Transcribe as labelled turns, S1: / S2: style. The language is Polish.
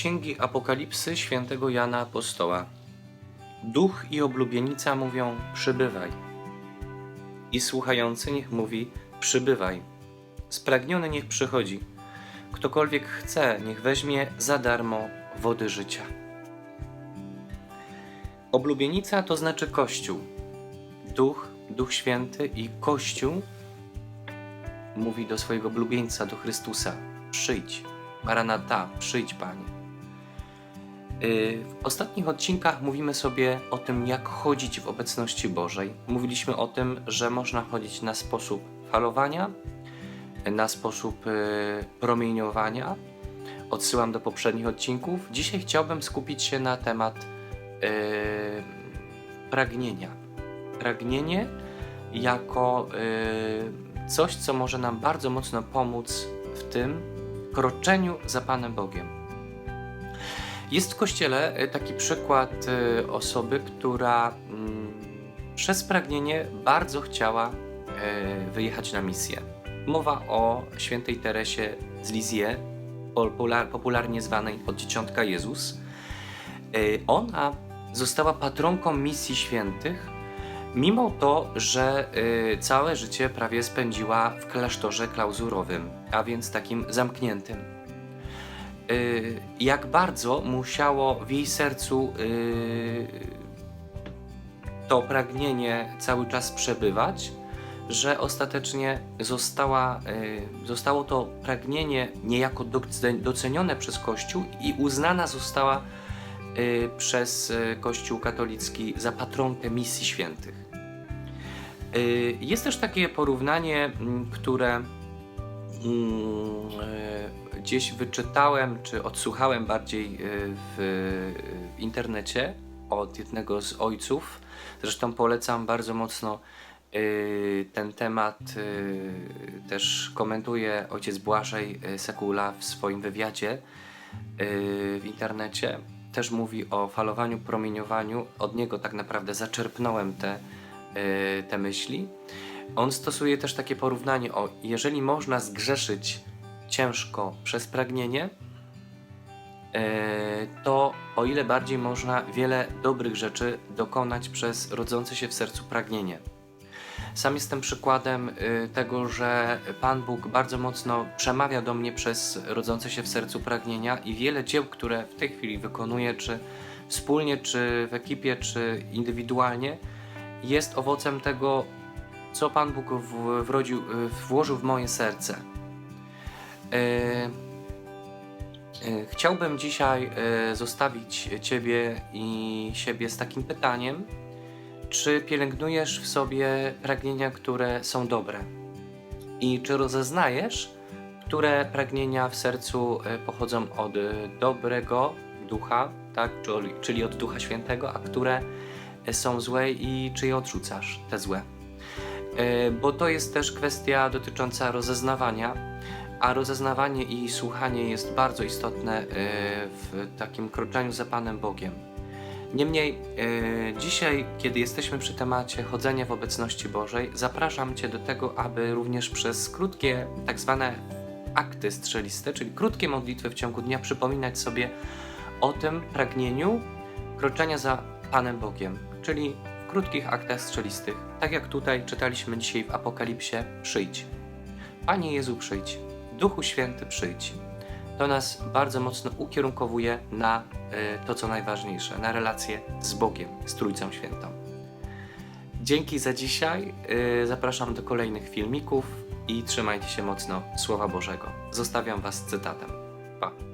S1: Księgi Apokalipsy świętego Jana Apostoła. Duch i oblubienica mówią: Przybywaj. I słuchający niech mówi: Przybywaj. Spragniony niech przychodzi. Ktokolwiek chce, niech weźmie za darmo wody życia. Oblubienica to znaczy Kościół. Duch, Duch Święty i Kościół mówi do swojego oblubieńca, do Chrystusa: Przyjdź. Maranata, przyjdź Panie. Yy, W ostatnich odcinkach mówimy sobie o tym, jak chodzić w obecności Bożej. Mówiliśmy o tym, że można chodzić na sposób falowania, na sposób yy, promieniowania. Odsyłam do poprzednich odcinków. Dzisiaj chciałbym skupić się na temat yy, pragnienia. Pragnienie jako coś, co może nam bardzo mocno pomóc w tym kroczeniu za Panem Bogiem. Jest w kościele e, taki przykład e, osoby, która mm, przez pragnienie bardzo chciała e, wyjechać na misję. Mowa o świętej Teresie z Lizie, popular- popularnie zwanej od Dzieciątka Jezus. Ona została patronką misji świętych, mimo to, że całe życie prawie spędziła w klasztorze klauzurowym, a więc takim zamkniętym jak bardzo musiało w jej sercu y, to pragnienie cały czas przebywać, że ostatecznie została, y, zostało to pragnienie niejako doc- docenione przez Kościół i uznana została y, przez y, Kościół katolicki za patronkę misji świętych. Y, Jest też takie porównanie, które mm, e, gdzieś wyczytałem, czy odsłuchałem bardziej e, w, internecie od jednego z ojców. Zresztą polecam bardzo mocno e, ten temat. e, Też komentuje ojciec Błażej e, Sekula w swoim wywiadzie e, w internecie. Też mówi o falowaniu, promieniowaniu. Od niego tak naprawdę zaczerpnąłem te, e, te myśli. On stosuje też takie porównanie o jeżeli można zgrzeszyć ciężko przez pragnienie, e, to o ile bardziej można wiele dobrych rzeczy dokonać przez rodzące się w sercu pragnienie. Sam jestem przykładem y, tego, że Pan Bóg bardzo mocno przemawia do mnie przez rodzące się w sercu pragnienia i wiele dzieł, które w tej chwili wykonuję, czy wspólnie, czy w ekipie, czy indywidualnie, jest owocem tego, co Pan Bóg wrodził, y, włożył w moje serce. Y, y, Chciałbym dzisiaj zostawić Ciebie i siebie z takim pytaniem, czy pielęgnujesz w sobie pragnienia, które są dobre? I czy rozeznajesz, które pragnienia w sercu pochodzą od dobrego ducha, tak, czyli, od Ducha Świętego, a które są złe i czy je odrzucasz, te złe? E, bo to jest też kwestia dotycząca rozeznawania, a rozeznawanie i słuchanie jest bardzo istotne e, w takim kroczeniu za Panem Bogiem. Niemniej, e, dzisiaj, kiedy jesteśmy przy temacie chodzenia w obecności Bożej, zapraszam Cię do tego, aby również przez krótkie, tak zwane akty strzeliste, czyli krótkie modlitwy w ciągu dnia, przypominać sobie o tym pragnieniu kroczenia za Panem Bogiem, czyli krótkich aktach strzelistych, tak jak tutaj czytaliśmy dzisiaj w Apokalipsie, przyjdź. Panie Jezu, przyjdź. Duchu Święty, przyjdź. To nas bardzo mocno ukierunkowuje na y, to, co najważniejsze, na relację z Bogiem, z Trójcą Świętą. Dzięki za dzisiaj. y, zapraszam do kolejnych filmików i trzymajcie się mocno Słowa Bożego. Zostawiam Was cytatem. Pa.